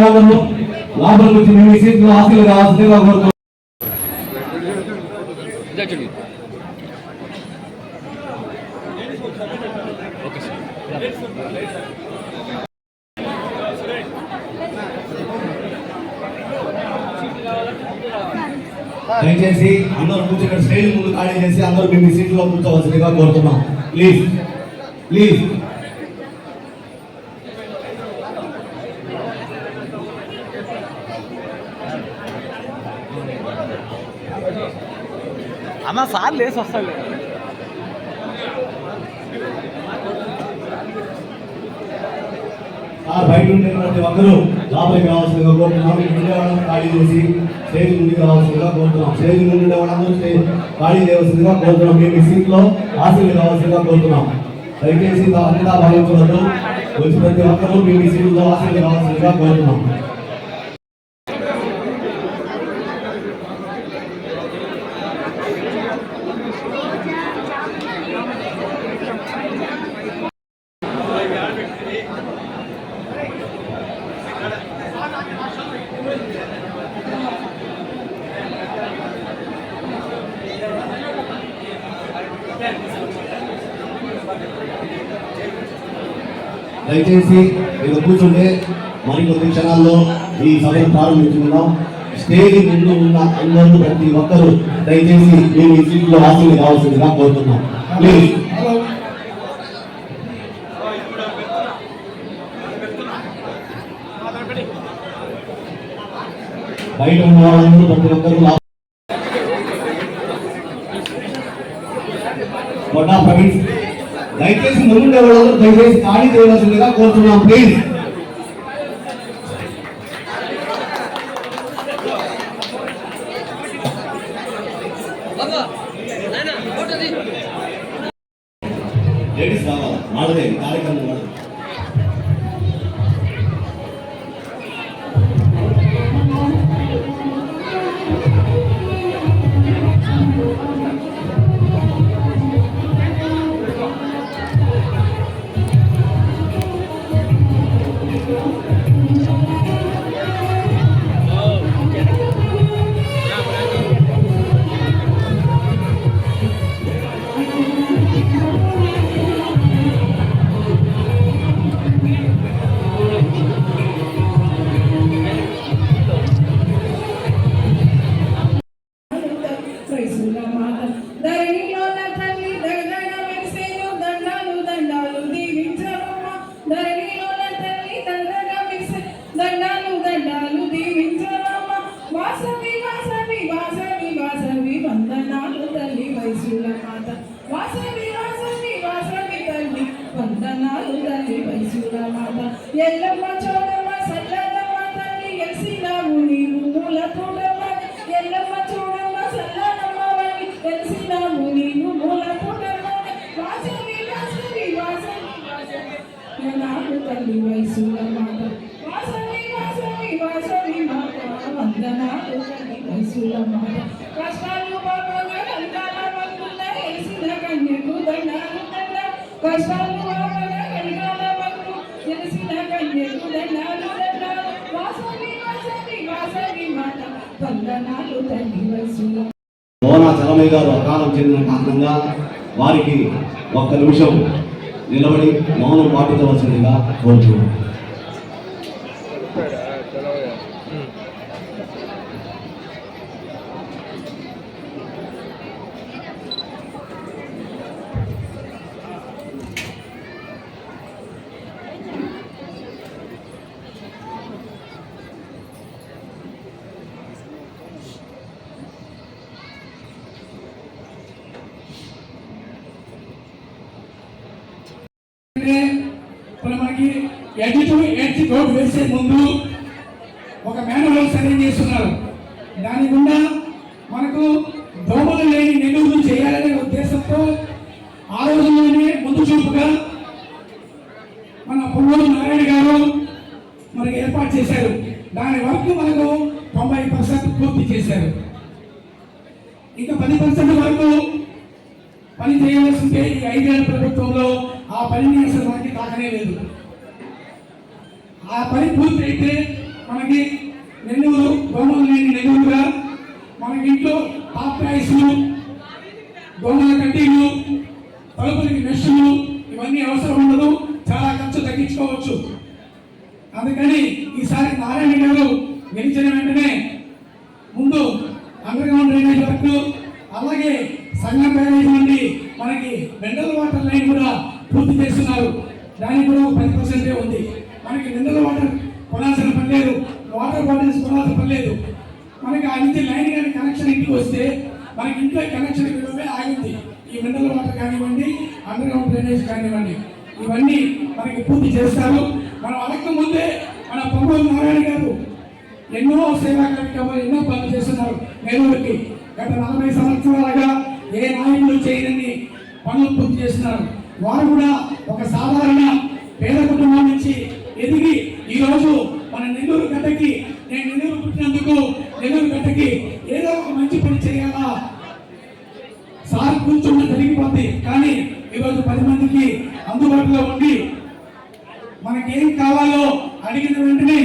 రావాలను లోపలికి వచ్చి మేము ఈ ఆస్తులు కావాల్సిందిగా కోరుతున్నాం దయచేసి అందరూ కూర్చున్న స్టేజ్ ముందు ఖాళీ చేసి అందరూ మీ సీట్లో కూర్చోవలసిందిగా కోరుతున్నాం. ప్లీజ్ ప్లీజ్ అన్న సార్ లేసి వస్తాడు ఆ బయట ఉండే ప్రతి ఒక్కరూ లోపలికి రావాల్సిందిగా కోరుతున్నాం. ఇక్కడ ఖాళీ చేసి స్టేజ్ నుండి రావాల్సిందిగా కోరుతున్నాం. స్టేజ్ నుండి ఉండేవాళ్ళందరూ స్టేజ్ ఖాళీ చేయవలసిందిగా కోరుతున్నాం. మేము ఈ సీట్లో ఆశలు రావాల్సిందిగా కోరుతున్నాం. దయచేసి అంతా భావించవద్దు. వచ్చి ప్రతి ఒక్కరూ మేము ఈ సీట్లో ఆశలు రావాల్సిందిగా కోరుతున్నాం. దయచేసి మీరు కూర్చుంటే మరికొద్ది క్షణాల్లో ఈ సభను ప్రారంభించుకుందాం. స్టేజ్ ముందు ఉన్న అందరూ ప్రతి ఒక్కరూ దయచేసి మేము ఈ సీట్లో ఆశలు కావాల్సిందిగా కోరుతున్నాం. ప్లీజ్ బయట ఉన్న వాళ్ళందరూ ప్రతి ఒక్కరూ లోప- ప్రవీణ్ దయచేసి ముందు దయచేసి ఖాళీ చేయవలసిందిగా కోరుతున్నాం. ప్లీజ్ మోనా గారు అకాలం చెందిన కారణంగా వారికి ఒక్క నిమిషం నిలబడి మౌనం పాటించవలసిందిగా కోరుతున్నాను అంటే ఇప్పుడు మనకి ఎడ్జిట్ ఎడ్జి రోడ్ వేసే ముందు ఒక మేనహోల్ సరైన చేస్తున్నారు. దాని గుండా మనకు దోమలు లేని నెల్లూరు చేయాలనే ఉద్దేశంతో ఆ రోజుల్లోనే ముందు చూపుగా మన పువ్వులు నారాయణ గారు మనకి ఏర్పాటు చేశారు. దాని వరకు మనకు తొంభై పర్సెంట్ పూర్తి చేశారు. ఇంకా పది పర్సెంట్ వరకు పని చేయవలసి ఉంటే ఈ ఐదేళ్ళ ప్రభుత్వంలో ఆ పనిని అసలు మనకి తాకనే లేదు. ఆ పని పూర్తి అయితే మనకి నెల్లూరు దోమలు లేని నెల్లూరుగా మనకి ఇంట్లో పాప్రాయిస్లు రైస్లు దోమల కడ్డీలు తలుపులకి మెషులు ఇవన్నీ అవసరం ఉండదు చాలా ఖర్చు తగ్గించుకోవచ్చు. అందుకని ఈసారి నారాయణ గారు గెలిచిన వెంటనే ముందు అండర్గ్రౌండ్ డ్రైనేజ్ వర్క్ అలాగే సంఘం బ్యారేజ్ నుండి మనకి మినరల్ వాటర్ లైన్ కూడా పూర్తి చేస్తున్నారు. దానికి కూడా ఒక పది పర్సెంటే ఉంది. మనకి మినరల్ వాటర్ కొనాల్సిన పని లేదు. వాటర్ బాటిల్స్ కొనాల్సిన పని లేదు. మనకి ఆ నుంచి లైన్ కానీ కనెక్షన్ ఇంటికి వస్తే మనకి ఇంట్లో కనెక్షన్ ఇవ్వడమే ఆగింది. ఈ మినరల్ వాటర్ కానివ్వండి అండర్గ్రౌండ్ డ్రైనేజ్ కానివ్వండి ఇవన్నీ మనకి పూర్తి చేస్తారు. మనం అడగక ముందే మన పొంగోలు నారాయణ గారు ఎన్నో సేవా కార్యక్రమాలు ఎన్నో పనులు చేస్తున్నారు. నెల్లూరుకి గత నలభై సంవత్సరాలుగా ఏ నాయకులు చేయనని పనులు పూర్తి చేస్తున్నారు. వారు కూడా ఒక సాధారణ పేద కుటుంబం నుంచి ఎదిగి ఈరోజు మన నెల్లూరు గడ్డకి నేను నెల్లూరు పుట్టినందుకు నెల్లూరు గడ్డకి ఏదో ఒక మంచి పని చేయాలా? సార్ కూర్చున్న జరిగిపోద్ది. కానీ ఈరోజు పది మందికి అందుబాటులో ఉండి మనకి ఏం కావాలో అడిగిన వెంటనే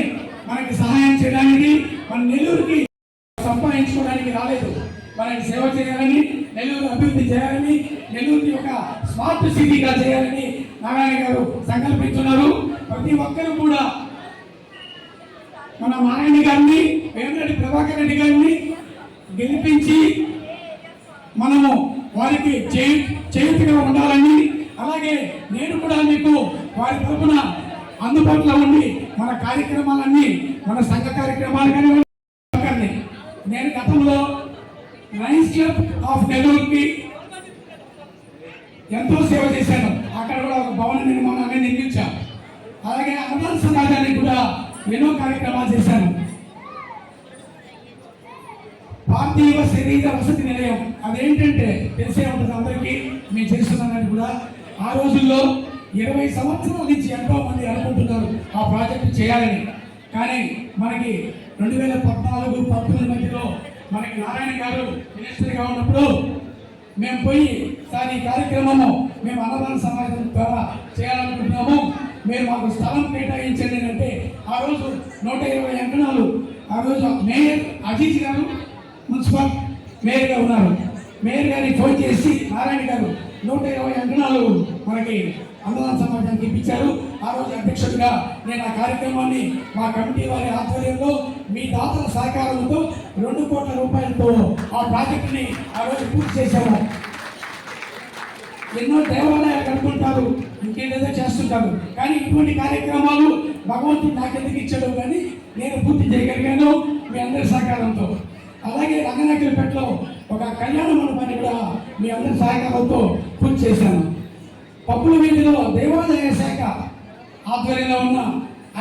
మనకి సహాయం చేయడానికి మన నెల్లూరుకి సంపాదించుకోవడానికి రాలేదు. మనకి సేవ చేయాలని నెల్లూరు అభివృద్ధి చేయాలని నెల్లూరుని ఒక స్మార్ట్ సిటీగా చేయాలని నారాయణ గారు సంకల్పించున్నారు. ప్రతి ఒక్కరు కూడా మన నారాయణ గారిని వేమిరెడ్డి ప్రభాకర్ రెడ్డి గారిని గెలిపించి మనము వారికి చేయి చేయుతిగా ఉండాలని అలాగే నేను కూడా మీకు వారి తరపున అందుబాటులో ఉండి మన కార్యక్రమాలన్నీ మన సంఘ కార్యక్రమాలు కానీ నేను గతంలో లయన్స్ క్లబ్ ఆఫ్ నెల్లూరుకి ఎంతో సేవ చేశాను. అక్కడ కూడా ఒక భవన నిర్మాణాన్ని నిర్మించాను. అలాగే అన్నదాన సమాజానికి కూడా ఎన్నో కార్యక్రమాలు చేశాను పార్థివ శరీర వసతి నిలయం అదేంటంటే తెలిసే ఉంటుంది అందరికీ మేము చేస్తున్నానని కూడా. ఆ రోజుల్లో ఇరవై సంవత్సరాల నుంచి ఎంతో మంది అనుకుంటున్నారు ఆ ప్రాజెక్టు చేయాలని. కానీ మనకి రెండు వేల పద్నాలుగు పంతొమ్మిది మధ్యలో మనకి నారాయణ గారు మినిస్టర్గా ఉన్నప్పుడు మేము పోయి సార్ ఈ కార్యక్రమము మేము అన్నదాన సమాజం ద్వారా చేయాలనుకుంటున్నాము. మీరు మాకు స్థలం కేటాయించండి అని అంటే ఆ రోజు నూట ఇరవై అంకణాలు ఆ రోజు మేయర్ అజీజ్ గారు మున్సిపల్ మేయర్గా ఉన్నారు. మేయర్ గారికి ఫోన్ చేసి నారాయణ గారు నూట ఇరవై అంకణాలు మనకి అన్నదాన సమాజానికి ఇప్పించారు. ఆ రోజు అధ్యక్షుడిగా నేను ఆ కార్యక్రమాన్ని మా కమిటీ వారి ఆధ్వర్యంలో మీ దాతల సహకారంతో రెండు కోట్ల రూపాయలతో ఆ ప్రాజెక్టుని ఆ రోజు పూర్తి చేశాము. ఎన్నో దేవాలయాలు కనుక్కుంటారు ఇంకేదేదో చేస్తుంటారు. కానీ ఇటువంటి కార్యక్రమాలు భగవంతుడు నాకెందుకు ఇచ్చాడు కానీ నేను పూర్తి చేయగలిగాను మీ అందరి సహకారంతో. అలాగే రంగనాయకులపేటలో ఒక కళ్యాణ మండపాన్ని కూడా మీ అందరి సహకారంతో పూర్తి చేశాను. పప్పుల వీధిలో దేవాలయ శాఖ ఆధ్వర్యంలో ఉన్న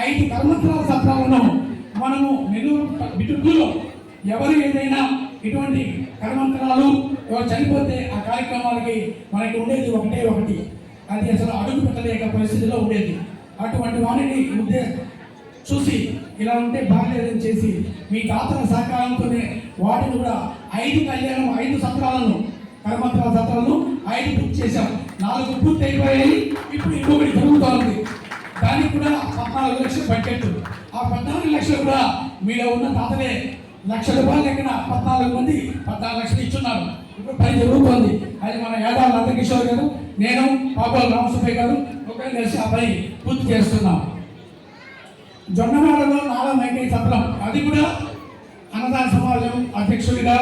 ఐదు కర్మత్రాల సత్రాలను మనము నెల్లూరు బిటుకులో ఎవరు ఏదైనా ఇటువంటి కర్మంత్రాలు ఎవరు చనిపోతే ఆ కార్యక్రమాలకి మనకి ఉండేది ఒకటే ఒకటి. అది అసలు అడుగు పెట్టలేక పరిస్థితిలో ఉండేది. అటువంటి వాణిని ఉద్దే చూసి ఇలా ఉంటే బాగలేదని చేసి మీ తాతల సహకారంతోనే వాటిని కూడా ఐదు కళ్యాణం ఐదు సత్రాలను కర్మంత్రాల సత్రాలను ఐదు బుక్ చేశాం. నాలుగు పూర్తి అయిపోయాయి. ఇప్పుడు ఇంకొకటి జరుగుతోంది. దానికి కూడా పద్నాలుగు లక్షలు బడ్జెట్ ఆ పద్నాలుగు లక్షలు కూడా మీలో ఉన్న తాతలే లక్ష రూపాయలు లెక్కన పద్నాలుగు మంది పద్నాలుగు లక్షలు ఇచ్చున్నారు. ఇప్పుడు పని జరుగుతోంది. అది మన ఏడాది నందకిషోర్ గారు నేను పాపాల రామసుబ్బయ్య గారు ఒకరు కలిసి ఆ పని పూర్తి చేస్తున్నాం. జొన్నమాడలో నాలా వెంకయ్య సత్రం అది కూడా అన్నదాన సమాజం అధ్యక్షుడిగా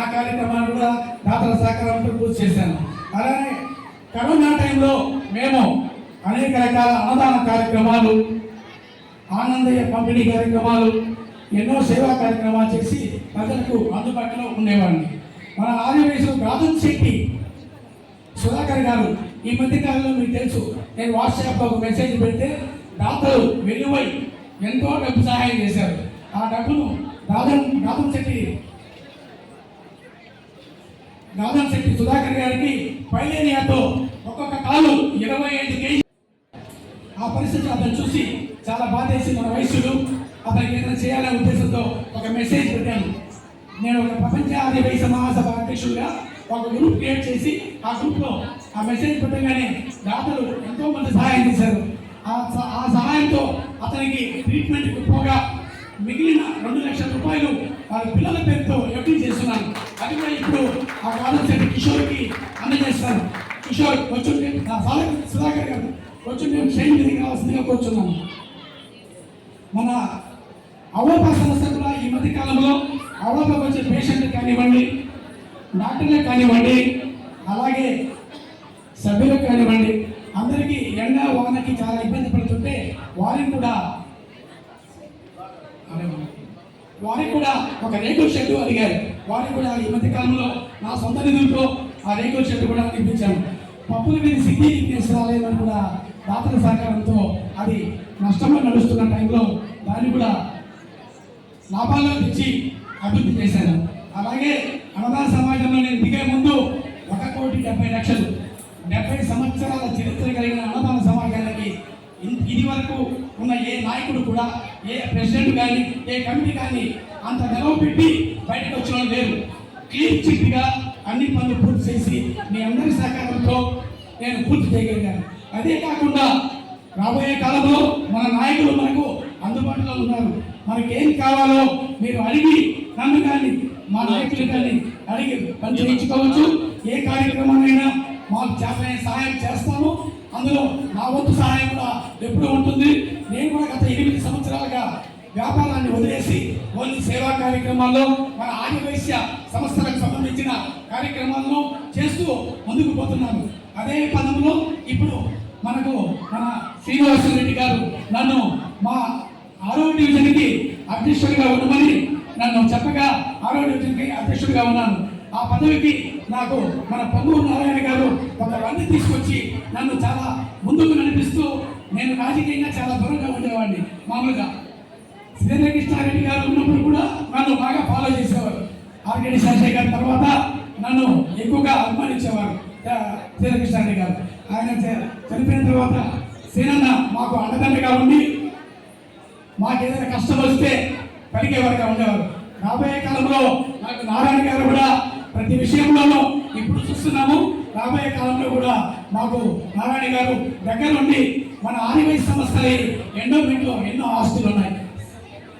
ఆ కార్యక్రమాన్ని కూడా దాతల సహకారంతో పూర్తి చేశాను. అలానే కరోనా టైంలో మేము అనేక రకాల అన్నదాన కార్యక్రమాలు ఆనందయ్య పంపిణీ కార్యక్రమాలు ఎన్నో సేవా కార్యక్రమాలు చేసి ప్రజలకు అందుబాటులో ఉండేవాడిని. మన ఆదివేశం గాజన్ శెట్టి సుధాకర్ గారు. ఈ మధ్య కాలంలో మీకు తెలుసు నేను వాట్సాప్లో ఒక మెసేజ్ పెడితే దాతలు వెలువై ఎంతో డబ్బు సహాయం చేశారు. ఆ డబ్బును రాజన్ రాజన్ శెట్టి రాజన్ శెట్టి సుధాకర్ గారికి పైలేనియాతో ఒక్కొక్క కాలు ఇరవై ఐదు కేజీ. ఆ పరిస్థితి అతను చూసి చాలా బాధేసి మన వయసులు అతనికి ఏదైనా చేయాలనే ఉద్దేశంతో ఒక మెసేజ్ పెట్టాను. నేను ఒక ప్రపంచ ఆదివాసీ మహాసభ అధ్యక్షుడిగా ఒక గ్రూప్ క్రియేట్ చేసి ఆ గ్రూప్లో ఆ మెసేజ్ పెట్టగానే దాతలు ఎంతో మంది సహాయం చేశారు. ఆ ఆ సహాయంతో అతనికి ట్రీట్మెంట్కి పోగా మిగిలిన రెండు లక్షల రూపాయలు వాళ్ళ పిల్లల పేరుతో ఎఫ్డీ చేస్తున్నాను అది కూడా ఇప్పుడు ఆ కాలం సెట్ కిషోర్కి అందజేస్తాను కిషోర్ వచ్చుంటే నా సాధక సుధాకర్ గారు వచ్చుంటే షైన్ మీదకి కూర్చున్నాను. మన అవోపా సంస్థ కూడా ఈ మధ్య కాలంలో అవోపాకు వచ్చే పేషెంట్ కానివ్వండి డాక్టర్లకు కానివ్వండి అలాగే సభ్యులకు కానివ్వండి అందరికీ ఎండ వానకి చాలా ఇబ్బంది పడుతుంటే వారిని కూడా వారికి కూడా ఒక రేకుల షెడ్ అడిగారు. వారికి కూడా ఈ మధ్య కాలంలో నా సొంత నిధులతో ఆ రేకుల షెడ్ కూడా నిర్మించాను పప్పుల మీద సిద్ధి తీసుకురాలేదని కూడా దాతల సహకారంతో అది నష్టంలో నడుస్తున్న టైంలో దాన్ని కూడా లాభాల్లో తెచ్చి అభివృద్ధి చేశాను. అలాగే అన్నదాన సమాజంలో నేను దిగే ముందు ఒక కోటి డెబ్బై లక్షలు డెబ్బై సంవత్సరాల చరిత్ర కలిగిన అన్నదాన సమాజానికి ఇది వరకు ఉన్న ఏ నాయకుడు కూడా ఏ ప్రెసిడెంట్ కానీ ఏ కమిటీ కానీ అంత నిలవ పెట్టి బయటకు వచ్చిన లేరు. క్లీన్ చిట్గా అన్ని పనులు పూర్తి చేసి మీ అందరి సహకారంతో నేను పూర్తి చేయగలిగాను. అదే కాకుండా రాబోయే కాలంలో మన నాయకులు మనకు అందుబాటులో ఉన్నారు. మనకి ఏం కావాలో మీరు అడిగి నన్ను కానీ మా నాయకులు కానీ అడిగి పనిచేయించుకోవచ్చు ఏ కార్యక్రమాన్నైనా మాకు చేతనైన సహాయం చేస్తాము. అందులో నా వంతు సహాయం కూడా ఎప్పుడూ ఉంటుంది. నేను కూడా గత ఎనిమిది సంవత్సరాలుగా వ్యాపారాన్ని వదిలేసి ఓన్లీ సేవా కార్యక్రమాల్లో మన ఆదివైశ్య సంస్థలకు సంబంధించిన కార్యక్రమాలను చేస్తూ ముందుకు పోతున్నాను. అదే పదంలో ఇప్పుడు మనకు మన శ్రీనివాస రెడ్డి గారు నన్ను మా ఆరో డివిజన్కి అధ్యక్షుడిగా ఉండమని నన్ను చెప్పగా ఆరో డివిజన్కి అధ్యక్షుడిగా ఉన్నాను. ఆ పదవికి నాకు మన పొంగూరు నారాయణ గారు ఒక రంది తీసుకొచ్చి నన్ను చాలా ముందుకు నడిపిస్తూ నేను రాజకీయంగా చాలా దూరంగా ఉండేవాడిని. మామూలుగా శ్రీధర గారు ఉన్నప్పుడు కూడా నన్ను బాగా ఫాలో చేసేవారు. ఆర్గేడి శాస్త్రి గారి తర్వాత నన్ను ఎక్కువగా అభిమానించేవారు ఆ, గారు. ఆయన చనిపోయిన తర్వాత శ్రీనన్న మాకు అండదండగా ఉండి మాకు ఏదైనా కష్టం వస్తే పలికేవారుగా ఉండేవారు. రాబోయే కాలంలో నాకు నారాయణ గారు కూడా ప్రతి విషయంలోనూ ఇప్పుడు చూస్తున్నాము. రాబోయే కాలంలో కూడా మాకు నారాయణ గారు దగ్గర నుండి మన ఆదివాసీ ఎన్నో ఎండోమెంట్లో ఎన్నో ఆస్తులు ఉన్నాయి.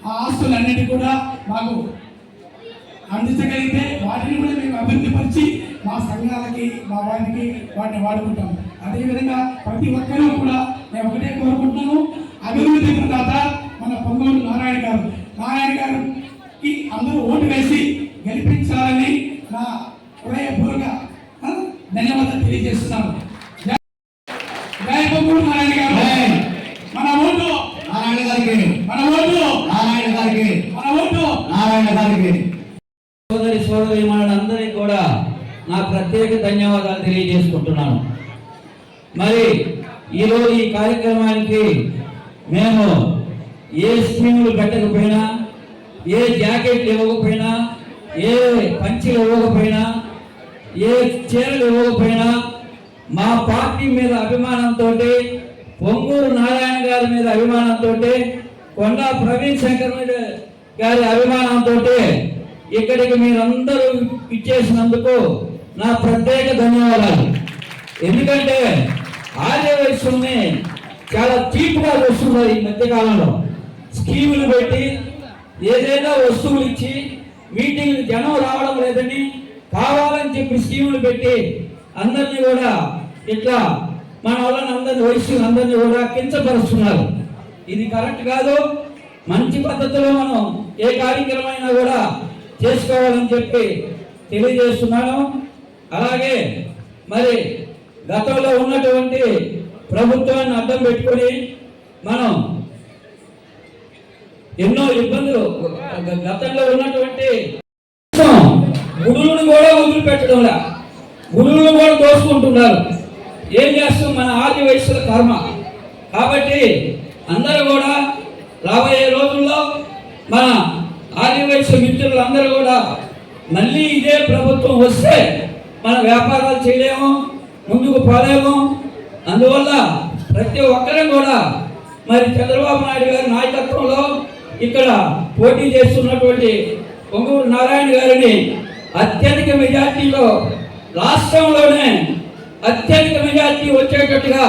ఆ ఆస్తులన్నిటి కూడా మాకు అందించగలిగితే వాటిని కూడా మేము అభివృద్ధి పరిచి మా సంఘాలకి మా వారికి వాటిని వాడుకుంటాం. అదేవిధంగా ప్రతి ఒక్కరూ కూడా నేను ఒకటే కోరుకుంటున్నాను. అభివృద్ధి తర్వాత మన పొంగూరు నారాయణ గారు. నారాయణ గారికి అందరూ ఓటు వేసి గెలిపించాలని నా హృదయపూర్వక ధన్యవాదాలు తెలియజేస్తున్నాను. జై- జై పొంగోలు నారాయణ గారు. మన ఓటు నారాయణ గారికి. మన ఓటు నారాయణ గారికి. మన ఓటు నారాయణ గారికి. సోదరి సోదరి మనందరికీ కూడా నా ప్రత్యేక ధన్యవాదాలు తెలియజేసుకుంటున్నాను. మరి ఈరోజు ఈ కార్యక్రమానికి మేము ఏ స్కీములు పెట్టకపోయినా ఏ జాకెట్లు ఇవ్వకపోయినా ఏ పంచీలు ఇవ్వకపోయినా ఏ చీరలు ఇవ్వకపోయినా మా పార్టీ మీద అభిమానంతో పొంగూరు నారాయణ గారి మీద అభిమానంతో కొండా ప్రవీణ్ శంకర్ మీద గారి అభిమానంతో ఇక్కడికి మీరందరూ ఇచ్చేసినందుకు నా ప్రత్యేక ధన్యవాదాలు. ఎందుకంటే ఆర్య చాలా చీప్గా చూస్తున్నారు ఈ మధ్యకాలంలో. స్కీములు పెట్టి ఏదైనా వస్తువులు ఇచ్చి మీటింగ్ జనం రావడం లేదని కావాలని చెప్పి స్కీములు పెట్టి అందరినీ కూడా ఇట్లా మన వాళ్ళని అందరిని వయసు అందరినీ కూడా కించపరుస్తున్నారు. ఇది కరెక్ట్ కాదు. మంచి పద్ధతిలో మనం ఏ కార్యక్రమైనా కూడా చేసుకోవాలని చెప్పి తెలియజేస్తున్నాను. అలాగే మరి గతంలో ఉన్నటువంటి ప్రభుత్వాన్ని అర్థం పెట్టుకొని మనం ఎన్నో ఇబ్బందులు. గతంలో ఉన్నటువంటి గుడులను కూడా వదిలిపెట్టడంలా. గుడులను కూడా దోసుకుంటున్నారు ఏం చేస్తాం? మన ఆది వయస్సుల కర్మ. కాబట్టి అందరూ కూడా రాబోయే రోజుల్లో మన ఆది వయసు మిత్రులందరూ కూడా మళ్ళీ ఇదే ప్రభుత్వం వస్తే మన వ్యాపారాలు చేయలేము ముందుకు పోలేము. అందువల్ల ప్రతి ఒక్కరూ కూడా మరి చంద్రబాబు నాయుడు గారి నాయకత్వంలో ఇక్కడ పోటీ చేస్తున్నటువంటి పొంగూరు నారాయణ గారిని అత్యధిక మెజార్టీలో రాష్ట్రంలోనే అత్యధిక మెజార్టీ వచ్చేటట్టుగా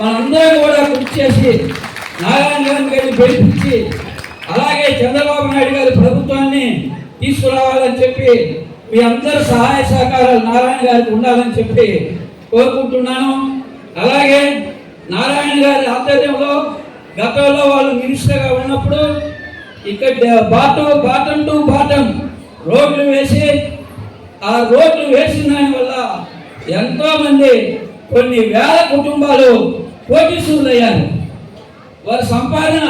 మనందరం కూడా కృషి చేసి నారాయణ గారిని గారిని గెలిపించి అలాగే చంద్రబాబు నాయుడు గారి ప్రభుత్వాన్ని తీసుకురావాలని చెప్పి మీ అందరి సహాయ సహకారాలు నారాయణ గారికి ఉండాలని చెప్పి కోరుకుంటున్నాను. అలాగే నారాయణ గారి ఆధ్వర్యంలో గతంలో వాళ్ళు మినిస్టర్గా ఉన్నప్పుడు ఇక్కడ బాటం బాటం టు బాటం. రోడ్లు వేసి ఆ రోడ్లు వేసిన దాని వల్ల ఎంతోమంది కొన్ని వేల కుటుంబాలు కోటీసులు అయ్యారు వారి సంపాదన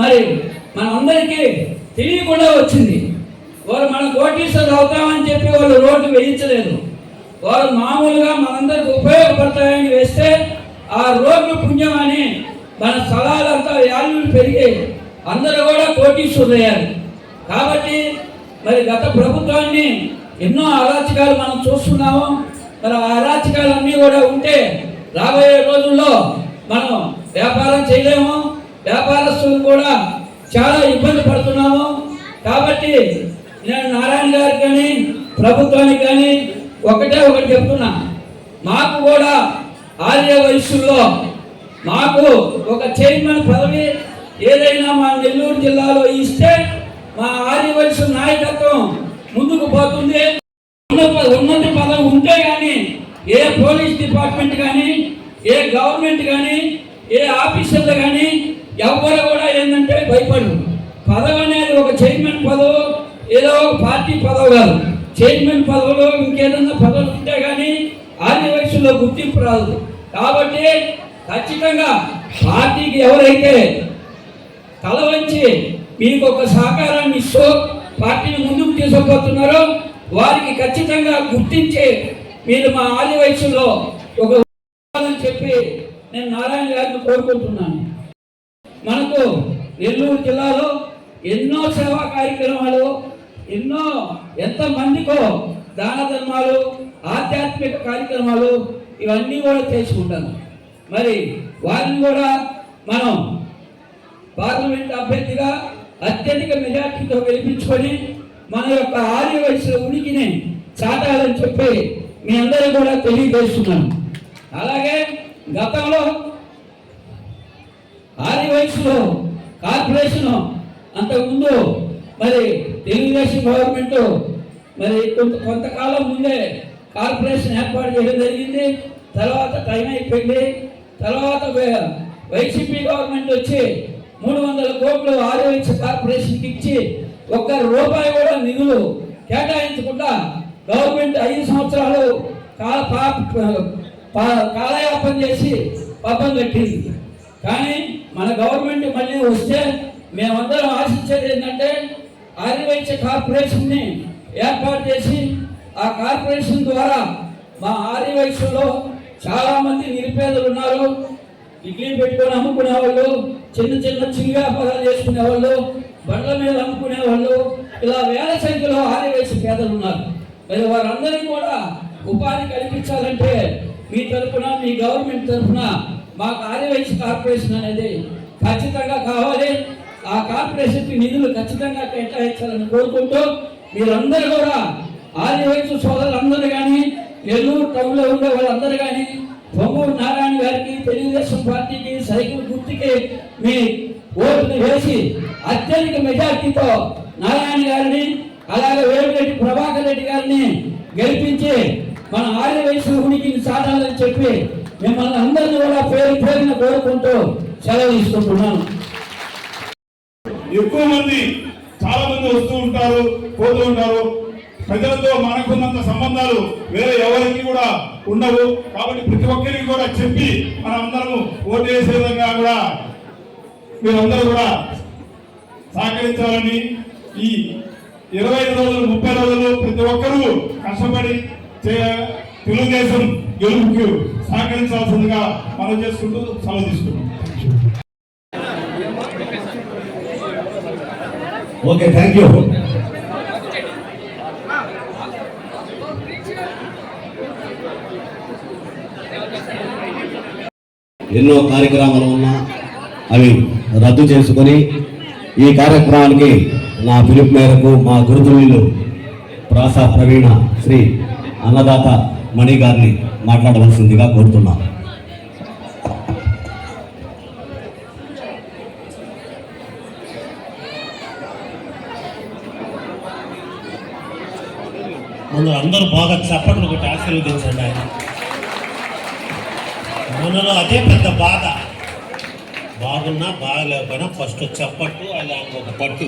మరి మనందరికీ తెలియకుండా వచ్చింది. వారు మన కోటీశ్వరులు అవుతామని చెప్పి వాళ్ళు రోడ్డు వేయించలేదు. వారు మామూలుగా మనందరికి ఉపయోగపడతాయని వేస్తే ఆ రోడ్డు పుణ్యం అని మన స్థలాలంతా వాల్యూలు పెరిగాయి. అందరూ కూడా కోటీశ్వరులు కాబట్టి మరి గత ప్రభుత్వాన్ని ఎన్నో అరాచకాలు మనం చూస్తున్నాము. మరి ఆ అరాచకాలన్నీ కూడా ఉంటే రాబోయే రోజుల్లో మనం వ్యాపారం చేయలేము. వ్యాపారస్తులు కూడా చాలా ఇబ్బంది పడుతున్నాము. కాబట్టి నేను నారాయణ గారికి కానీ ప్రభుత్వానికి కానీ ఒకటే ఒకటి చెప్తున్నా. మాకు కూడా ఆర్య వయస్సుల్లో మాకు ఒక చైర్మన్ పదవి ఏదైనా మా నెల్లూరు జిల్లాలో ఇస్తే మా ఆర్య నాయకత్వం ముందుకు పోతుంది. ఉన్నత ఉన్నత పదవి ఉంటే కానీ ఏ పోలీస్ డిపార్ట్మెంట్ కానీ ఏ గవర్నమెంట్ కానీ ఏ ఆఫీసర్లు కానీ ఎవ్వరు కూడా ఏంటంటే భయపడరు. పదవి అనేది ఒక చైర్మన్ పదవు ఏదో ఒక పార్టీ పదవు కాదు. చైర్మన్ పదవులో ఇంకేదన్నా పదవులు ఉంటే కానీ ఆది గుర్తింపు రాదు. కాబట్టి ఖచ్చితంగా పార్టీకి ఎవరైతే తల వంచి మీకు ఒక సహకారాన్ని ఇస్తూ పార్టీని ముందుకు తీసుకుపోతున్నారో వారికి ఖచ్చితంగా గుర్తించి మీరు మా ఆది వయసులో ఒక అని చెప్పి నేను నారాయణ గారిని కోరుకుంటున్నాను. మనకు నెల్లూరు జిల్లాలో ఎన్నో సేవా కార్యక్రమాలు ఎన్నో ఎంతమందికో దాన ధర్మాలు ఆధ్యాత్మిక కార్యక్రమాలు ఇవన్నీ కూడా చేసుకుంటాను మరి వారిని కూడా మనం పార్లమెంట్ అభ్యర్థిగా అత్యధిక మెజార్టీతో గెలిపించుకొని మన యొక్క ఆర్య వయసుల ఉనికిని చాటాలని చెప్పి మీ అందరూ కూడా తెలియజేస్తున్నాను. అలాగే గతంలో ఆర్య వయసులో కార్పొరేషన్ అంతకుముందు మరి తెలుగుదేశం గవర్నమెంట్ మరి కొంత కొంతకాలం ముందే కార్పొరేషన్ ఏర్పాటు చేయడం జరిగింది. తర్వాత టైం అయిపోయింది. తర్వాత వైసీపీ గవర్నమెంట్ వచ్చి మూడు వందల కోట్లు ఆరు కార్పొరేషన్కి ఇచ్చి ఒక్క రూపాయి కూడా నిధులు కేటాయించకుండా గవర్నమెంట్ ఐదు సంవత్సరాలు కాల పా- పా- కాలయాపన చేసి పాపం కట్టింది. కానీ మన గవర్నమెంట్ మళ్ళీ వస్తే మేమందరం ఆశించేది ఏంటంటే ఆర్యవైద్య కార్పొరేషన్ని ఏర్పాటు చేసి ఆ కార్పొరేషన్ ద్వారా మా ఆర్యవైశ్యంలో చాలామంది నిరుపేదలు ఉన్నారు. ఇడ్లీ పెట్టుకొని అమ్ముకునే వాళ్ళు చిన్న చిన్న చిన్న వ్యాపారాలు చేసుకునే వాళ్ళు బండ్ల మీద అమ్ముకునే వాళ్ళు ఇలా వేల సంఖ్యలో ఆదివాసీ పేదలు ఉన్నారు. మరి వారందరికీ కూడా ఉపాధి కల్పించాలంటే మీ తరఫున మీ గవర్నమెంట్ తరఫున మాకు ఆదివాసీ కార్పొరేషన్ అనేది ఖచ్చితంగా కావాలి. ఆ కార్పొరేషన్కి నిధులు ఖచ్చితంగా కేటాయించాలని కోరుకుంటూ మీరందరూ కూడా ఆదివాసీ సోదరులందరూ కానీ నెల్లూరు టౌన్లో ఉండే వాళ్ళందరూ కానీ పొంగూరు నారాయణ గారికి తెలుగుదేశం పార్టీకి సైకిల్ గుర్తుకి మీ ఓటును వేసి అత్యధిక మెజార్టీతో నారాయణ గారిని అలాగే వేమిరెడ్డి ప్రభాకర్ రెడ్డి గారిని గెలిపించి మన ఆర్య వైశ్వరునికి ఉనికిని సాధాలని చెప్పి మిమ్మల్ని అందరినీ కూడా పేరు పేరున కోరుకుంటూ సెలవు తీసుకుంటున్నాను. ఎక్కువ మంది చాలా మంది వస్తూ ఉంటారు పోతూ ఉంటారు. ప్రజలతో మనకున్నంత సంబంధాలు వేరే ఎవరికి కూడా ఉండవు. కాబట్టి ప్రతి ఒక్కరికి కూడా చెప్పి మనం ఓటు వేసే విధంగా కూడా మీరందరూ కూడా సహకరించాలని ఈ ఇరవై ఐదు రోజులు ముప్పై రోజులు ప్రతి ఒక్కరూ కష్టపడి తెలుగుదేశం గెలుపుకు సహకరించాల్సిందిగా మనం చేసుకుంటూ సెలవు తీసుకుంటాం ఓకే థ్యాంక్ యూ ఎన్నో కార్యక్రమాలు ఉన్నా అవి రద్దు చేసుకొని ఈ కార్యక్రమానికి నా పిలుపు మేరకు మా గురుతులు ప్రాస ప్రవీణ శ్రీ అన్నదాత మణి గారిని మాట్లాడవలసిందిగా కోరుతున్నాను అందరూ బాగా చప్పట్లు ఒకటి ఆశీర్వదించండి ఆయన. మనలో అదే పెద్ద బాధ. బాగున్నా బాగలేకపోయినా ఫస్ట్ చప్పట్టు అలా ఒక పట్టు.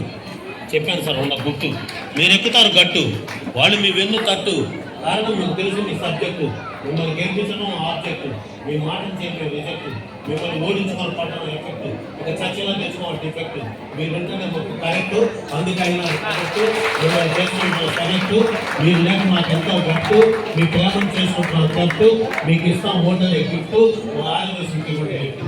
చెప్పాను సార్ ఉన్న గుట్టు. మీరు ఎక్కుతారు గట్టు. వాళ్ళు మీ వెన్ను తట్టు. కారణం మీకు తెలిసింది సబ్జెక్టు. మిమ్మల్ని గెలిపించడం ఆబ్జెక్ట్. మీ మాటను చేయడం రిజెక్ట్. మిమ్మల్ని ఓడించుకోవాలి పట్టడం ఎఫెక్ట్. ఒక చర్చలో తెచ్చుకోవాలి డిఫెక్ట్. మీరు ఉంటేనే మాకు కరెక్ట్. అందుకైనా కరెక్ట్. మిమ్మల్ని చేసుకుంటున్న కరెక్ట్. మీరు లేక మాకు ఎంతో గట్టు మీ ప్రేమ చేసుకుంటున్న గట్టు మీకు ఇస్తాం ఓటర్ గిఫ్ట్. ఆదివాసీకి కూడా గిఫ్ట్.